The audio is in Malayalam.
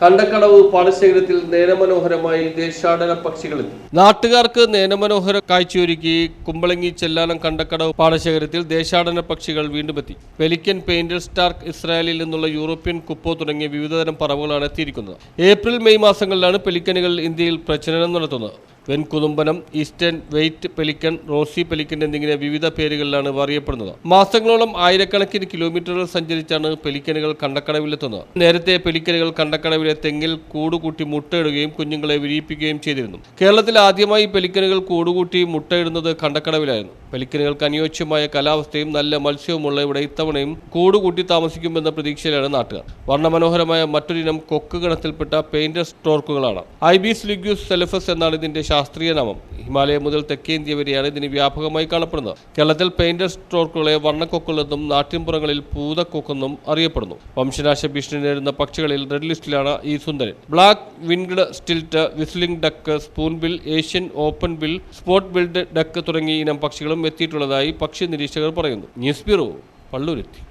കണ്ടക്കടവ് പാടശേഖരത്തിൽ നേരമനോഹരമായി ദേശാടന പക്ഷികളെത്തി നാട്ടുകാർക്ക് നേരമനോഹര കാഴ്ചയൊരുക്കി കുമ്പളങ്ങി ചെല്ലാനം കണ്ടക്കടവ് പാടശേഖരത്തിൽ ദേശാടന പക്ഷികൾ വീണ്ടുമെത്തി പെലിക്കൻ പെയിന്റർ സ്റ്റാർക്ക് ഇസ്രായേലിൽ നിന്നുള്ള യൂറോപ്യൻ കുപ്പോ തുടങ്ങിയ വിവിധതരം പറവുകളാണ് എത്തിയിരിക്കുന്നത്. ഏപ്രിൽ മെയ് മാസങ്ങളിലാണ് പെലിക്കനുകൾ ഇന്ത്യയിൽ പ്രജനനം നടത്തുന്നത്. വെൺകുതുമ്പനം eastern white pelican rosy pelican എന്നിങ്ങനെ വിവിധ പേരുകളിലാണ് അറിയപ്പെടുന്നത് മാസങ്ങളോളം ആയിരക്കണക്കിന് കിലോമീറ്ററുകൾ സഞ്ചരിച്ചാണ് പെലിക്കനുകൾ കണ്ടക്കടവിലെത്തുന്നത്. നേരത്തെ പെലിക്കനുകൾ കണ്ടക്കടവിലെ തെങ്ങിൽ കൂടുകൂട്ടി മുട്ടയിടുകയും കുഞ്ഞുങ്ങളെ വിരിയിപ്പിക്കുകയും ചെയ്തിരുന്നു. കേരളത്തിൽ ആദ്യമായി പെലിക്കനുകൾ കൂടുകൂട്ടി മുട്ടയിടുന്നത് കണ്ടക്കടവിലായിരുന്നു. പെലിക്കനുകൾക്ക് അനുയോജ്യമായ കാലാവസ്ഥയും നല്ല മത്സ്യവുമുള്ള ഇവിടെ ഇത്തവണയും കൂടുകൂട്ടി താമസിക്കുമെന്ന പ്രതീക്ഷയിലാണ് നാട്ടുകാർ. വർണമനോഹരമായ മറ്റൊരിനം കൊക്ക് ഗണത്തിൽപ്പെട്ട പെയിന്റർ സ്റ്റോർക്കുകളാണ്. ഐബീസ് ലിഗ്യൂസ് സെലഫസ് എന്നാണ് ഇതിന്റെ ശാസ്ത്രീയ നാമം. ഹിമാലയം മുതൽ തെക്കേ ഇന്ത്യ വരെയാണ് ഇതിന് വ്യാപകമായി കാണപ്പെടുന്നത്. കേരളത്തിൽ പെയിന്റർ സ്റ്റോർക്കുകളെ വർണക്കൊക്കുകളെന്നും നാട്ടിൻപുറങ്ങളിൽ പൂതക്കൊക്കെന്നും അറിയപ്പെടുന്നു. വംശനാശ ഭീഷണി നേരിടുന്ന പക്ഷികളിൽ റെഡ് ലിസ്റ്റിലാണ് ഈ സുന്ദരൻ. Black winged stilt whistling duck spoon bill Asian open bill spot billed duck തുടങ്ങിയ ഇനം പക്ഷികളും എത്തിയിട്ടുള്ളതായി പക്ഷി നിരീക്ഷകർ പറയുന്നു. News bureau Palluruthy.